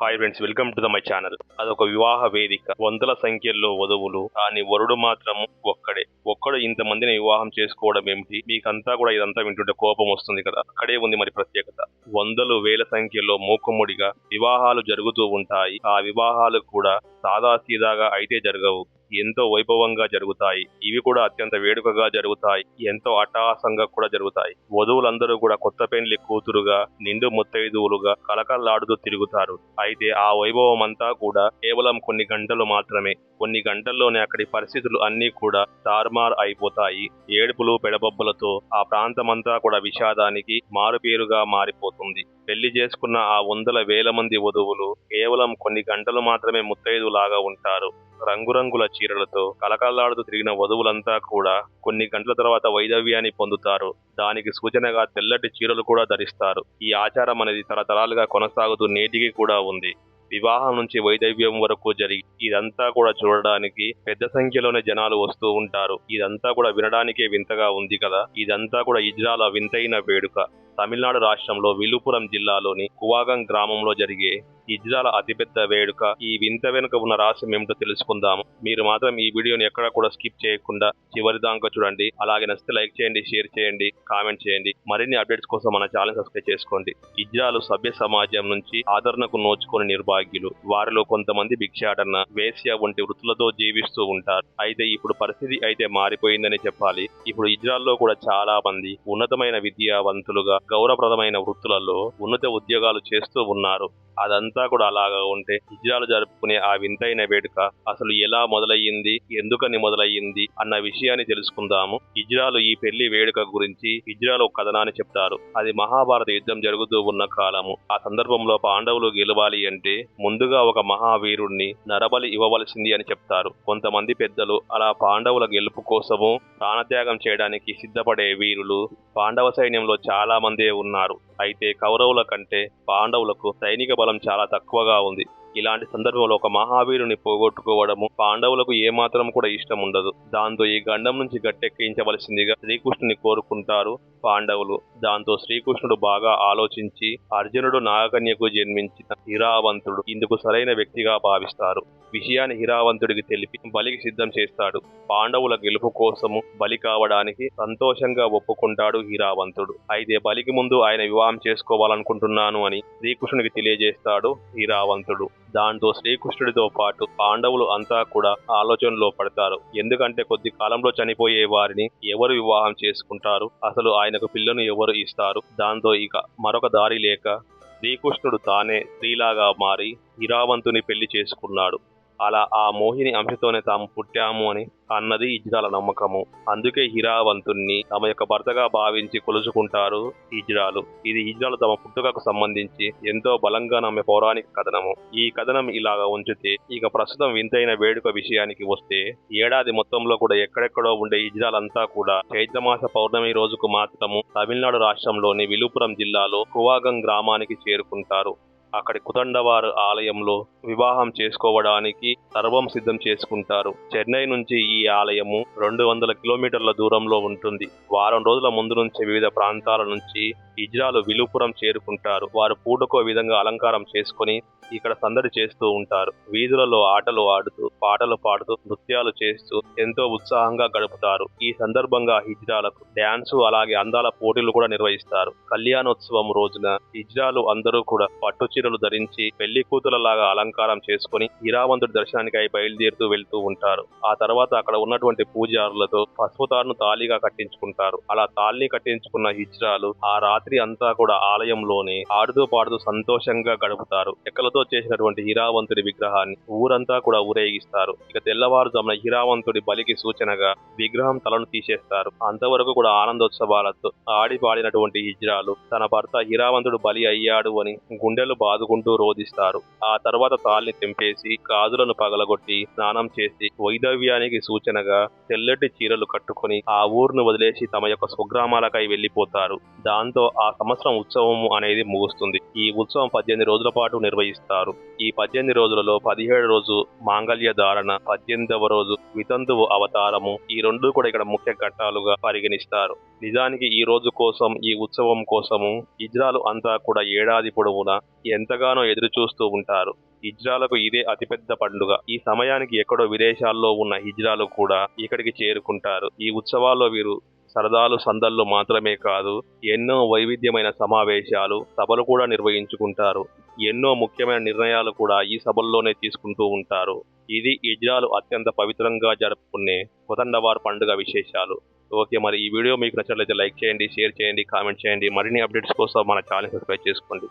Hi friends welcome to the my channel అదొక వివాహ వేదిక. వందల సంఖ్యలో వధువులు కానీ వరుడు మాత్రం ఒక్కడే. ఒక్కడు ఇంతమందిని వివాహం చేసుకోవడం ఏమిటి? మీకంతా కూడా ఇదంతా వింటుంటే కోపం వస్తుంది కదా. అక్కడే ఉంది మరి ప్రత్యేకత. వందలు వేల సంఖ్యలో మూకుముడిగా వివాహాలు జరుగుతూ ఉంటాయి. ఆ వివాహాలు కూడా సాదాసీదాగా అయితే జరగవు. ఎంతో వైభవంగా జరుగుతాయి. ఇవి కూడా అత్యంత వేడుకగా జరుగుతాయి. ఎంతో అట్టహాసంగా కూడా జరుగుతాయి. వధువులందరూ కూడా కొత్త పెండ్లి కూతురుగా నిండు ముత్తైదువులుగా కలకల్లాడుతూ తిరుగుతారు. అయితే ఆ వైభవం అంతా కూడా కేవలం కొన్ని గంటలు మాత్రమే. కొన్ని గంటల్లోనే అక్కడి పరిస్థితులు అన్నీ కూడా తారుమారు అయిపోతాయి. ఏడుపులు పెడబొబ్బలతో ఆ ప్రాంతమంతా కూడా విషాదానికి మారుపేరుగా మారిపోతుంది. పెళ్ళి చేసుకున్న ఆ వందల వేల మంది వధువులు కేవలం కొన్ని గంటలు మాత్రమే ముత్తైదులాగా ఉంటారు. రంగురంగుల చీరలతో కలకల్లాడుతూ తిరిగిన వధువులంతా కూడా కొన్ని గంటల తర్వాత వైదవ్యాన్ని పొందుతారు. దానికి సూచనగా తెల్లటి చీరలు కూడా ధరిస్తారు. ఈ ఆచారం అనేది తరతరాలుగా కొనసాగుతూ నేటికి కూడా ఉంది. వివాహం నుంచి వైదవ్యం వరకు జరిగి ఇదంతా కూడా చూడడానికి పెద్ద సంఖ్యలోనే జనాలు వస్తూ ఉంటారు. ఇదంతా కూడా వినడానికే వింతగా ఉంది కదా? ఇదంతా కూడా ఇజ్రాల వింతైన వేడుక. తమిళనాడు రాష్ట్రంలో విలుపురం జిల్లాలోని కువాగం గ్రామంలో జరిగే ఇజ్రాల అతిపెద్ద వేడుక ఈ వింత వెనుక ఉన్న రహస్యం ఏమిటో తెలుసుకుందాం. మీరు మాత్రం ఈ వీడియోని ఎక్కడా కూడా స్కిప్ చేయకుండా చివరి దాకా చూడండి. అలాగే నచ్చితే లైక్ చేయండి షేర్ చేయండి కామెంట్ చేయండి. మరిన్ని అప్డేట్స్ కోసం మన ఛానల్ సబ్స్క్రైబ్ చేసుకోండి. ఇజ్రాలు సభ్య సమాజం నుంచి ఆదరణకు నోచుకొని నిర్భాగ్యులు. వారిలో కొంతమంది భిక్షాటన వేశ్య వంటి వృత్తులతో జీవిస్తూ ఉంటారు. అయితే ఇప్పుడు పరిస్థితి అయితే మారిపోయిందని చెప్పాలి. ఇప్పుడు ఇజ్రాల్లో కూడా చాలా మంది ఉన్నతమైన విద్యావంతులుగా గౌరవప్రదమైన వృత్తులలో ఉన్నత ఉద్యోగాలు చేస్తూ ఉన్నారు. అదంతా కూడా అలాగా ఉంటే హిజ్రాలు జరుపుకునే ఆ వింతైన వేడుక అసలు ఎలా మొదలయ్యింది ఎందుకని మొదలయ్యింది అన్న విషయాన్ని తెలుసుకుందాము. హిజ్రాలు ఈ పెళ్ళి వేడుక గురించి హిజ్రాలు ఒక కథనాన్ని చెప్తారు. అది మహాభారత యుద్ధం జరుగుతూ ఉన్న కాలము. ఆ సందర్భంలో పాండవులు గెలవాలి అంటే ముందుగా ఒక మహావీరుణ్ణి నరబలి ఇవ్వవలసింది అని చెప్తారు. కొంతమంది పెద్దలు అలా పాండవుల గెలుపు కోసము ప్రాణత్యాగం చేయడానికి సిద్ధపడే వీరులు పాండవ సైన్యంలో చాలా మందే ఉన్నారు. అయితే కౌరవుల కంటే పాండవులకు సైనిక బలం చాలా తక్కువగా ఉంది. ఇలాంటి సందర్భంలో ఒక మహావీరుని పోగొట్టుకోవడము పాండవులకు ఏమాత్రం కూడా ఇష్టం ఉండదు. దాంతో ఈ గండం నుంచి గట్టెక్కించవలసిందిగా శ్రీకృష్ణుని కోరుకుంటారు పాండవులు. దాంతో శ్రీకృష్ణుడు బాగా ఆలోచించి అర్జునుడు నాగకన్యకు జన్మించిన హిరావంతుడు ఇందుకు సరైన వ్యక్తిగా భావిస్తారు. విషయాన్ని హిరావంతుడికి తెలిపి బలికి సిద్ధం చేస్తాడు. పాండవుల గెలుపు కోసము బలి కావడానికి సంతోషంగా ఒప్పుకుంటాడు హీరావంతుడు. అయితే బలికి ముందు ఆయన వివాహం చేసుకోవాలనుకుంటున్నాను అని శ్రీకృష్ణుడికి తెలియజేస్తాడు హీరావంతుడు. దాంతో శ్రీకృష్ణుడితో పాటు పాండవులు అంతా కూడా ఆలోచనలో పడతారు. ఎందుకంటే కొద్ది కాలంలో చనిపోయే వారిని ఎవరు వివాహం చేసుకుంటారు? అసలు ఆయనకు పిల్లను ఎవరు ఇస్తారు? దాంతో ఇక మరొక దారి లేక శ్రీకృష్ణుడు తానే స్త్రీలాగా మారి ఇరావంతుని పెళ్ళి చేసుకున్నాడు. అలా ఆ మోహిని అంశతోనే తాము పుట్టాము అని అన్నది ఇజ్రాల నమ్మకము. అందుకే హిరావంతుణ్ణి తమ యొక్క భర్తగా భావించి కొలుచుకుంటారు ఇజ్రాలు. ఇది ఇజ్రాలు తమ పుట్టుకకు సంబంధించి ఎంతో బలంగా నమ్మే పౌరాణిక కథనము. ఈ కథనం ఇలాగా ఉంచితే ఇక ప్రస్తుతం వింతైన వేడుక విషయానికి వస్తే ఏడాది మొత్తంలో కూడా ఎక్కడెక్కడో ఉండే ఇజ్రాలంతా కూడా చైత్రమాస పౌర్ణమి రోజుకు మాత్రము తమిళనాడు రాష్ట్రంలోని విలుపురం జిల్లాలో కువాగం గ్రామానికి చేరుకుంటారు. అక్కడి కుతండవారు ఆలయంలో వివాహం చేసుకోవడానికి సర్వం సిద్ధం చేసుకుంటారు. చెన్నై నుంచి ఈ ఆలయము రెండు వందల కిలోమీటర్ల దూరంలో ఉంటుంది. వారం రోజుల ముందు నుంచి వివిధ ప్రాంతాల నుంచి ఇజ్రాలు విలుపురం చేరుకుంటారు. వారు పూటకో విధంగా అలంకారం చేసుకొని ఇక్కడ సందడి చేస్తూ ఉంటారు. వీధులలో ఆటలు ఆడుతూ పాటలు పాడుతూ నృత్యాలు చేస్తూ ఎంతో ఉత్సాహంగా గడుపుతారు. ఈ సందర్భంగా హిజ్రాలకు డ్యాన్సు అలాగే అందాల పోటీలు కూడా నిర్వహిస్తారు. కళ్యాణోత్సవం రోజున హిజ్రాలు అందరూ కూడా పట్టు చీరలు ధరించి పెళ్ళి కూతురలాగా అలంకారం చేసుకుని హిరావంతుడి దర్శనానికి అయి బయలుదేరుతూ వెళ్తూ ఉంటారు. ఆ తర్వాత అక్కడ ఉన్నటువంటి పూజారులతో పసుపు తాడును తాళిగా కట్టించుకుంటారు. అలా తాళిని కట్టించుకున్న హిజ్రాలు ఆ రాత్రి అంతా కూడా ఆలయంలోనే ఆడుతూ పాడుతూ సంతోషంగా గడుపుతారు. ఎక్కలతో చేసినటువంటి హీరావంతుడి విగ్రహాన్ని ఊరంతా కూడా ఊరేగిస్తారు. ఇక తెల్లవారుజామున హీరావంతుడి బలికి సూచనగా విగ్రహం తలను తీసేస్తారు. అంతవరకు కూడా ఆనందోత్సవాలతో ఆడి పాడినటువంటి హిజ్రాలు తన భర్త హీరావంతుడు బలి అయ్యాడు అని గుండెలు బాదుకుంటూ రోధిస్తారు. ఆ తర్వాత తాల్ని తెంపేసి గాజులను పగలగొట్టి స్నానం చేసి వైదవ్యానికి సూచనగా తెల్లటి చీరలు కట్టుకుని ఆ ఊరును వదిలేసి తమ యొక్క స్వగ్రామాలకై వెళ్ళిపోతారు దాంతో ఆ సంవత్సరం ఉత్సవం అనేది ముగుస్తుంది. ఈ ఉత్సవం పద్దెనిమిది రోజుల పాటు నిర్వహిస్తారు. ఈ పద్దెనిమిది రోజులలో పదిహేడు రోజు మాంగళ్య ధారణ పద్దెనిమిదవ రోజు వితంతువు అవతారము ఈ రెండు కూడా ఇక్కడ ముఖ్య ఘట్టాలుగా పరిగణిస్తారు. నిజానికి ఈ రోజు కోసం ఈ ఉత్సవం కోసము ఇజ్రాలు అంతా కూడా ఏడాది పొడవునా ఎంతగానో ఎదురు చూస్తూ ఉంటారు. హిజ్రాలకు ఇదే అతిపెద్ద పండుగ. ఈ సమయానికి ఎక్కడో విదేశాల్లో ఉన్న హిజ్రాలు కూడా ఇక్కడికి చేరుకుంటారు. ఈ ఉత్సవాల్లో వీరు సరదాలు సందళ్ళు మాత్రమే కాదు ఎన్నో వైవిధ్యమైన సమావేశాలు సభలు కూడా నిర్వహించుకుంటారు. ఎన్నో ముఖ్యమైన నిర్ణయాలు కూడా ఈ సభల్లోనే తీసుకుంటూ ఉంటారు. ఇది ఇజ్రాలు అత్యంత పవిత్రంగా జరుపుకునే కొతండవార్ పండుగ విశేషాలు. ఓకే మరి ఈ వీడియో మీకు నచ్చినట్లయితే లైక్ చేయండి షేర్ చేయండి కామెంట్ చేయండి. మరిన్ని అప్డేట్స్ కోసం మన ఛానల్ సబ్స్క్రైబ్ చేసుకోండి.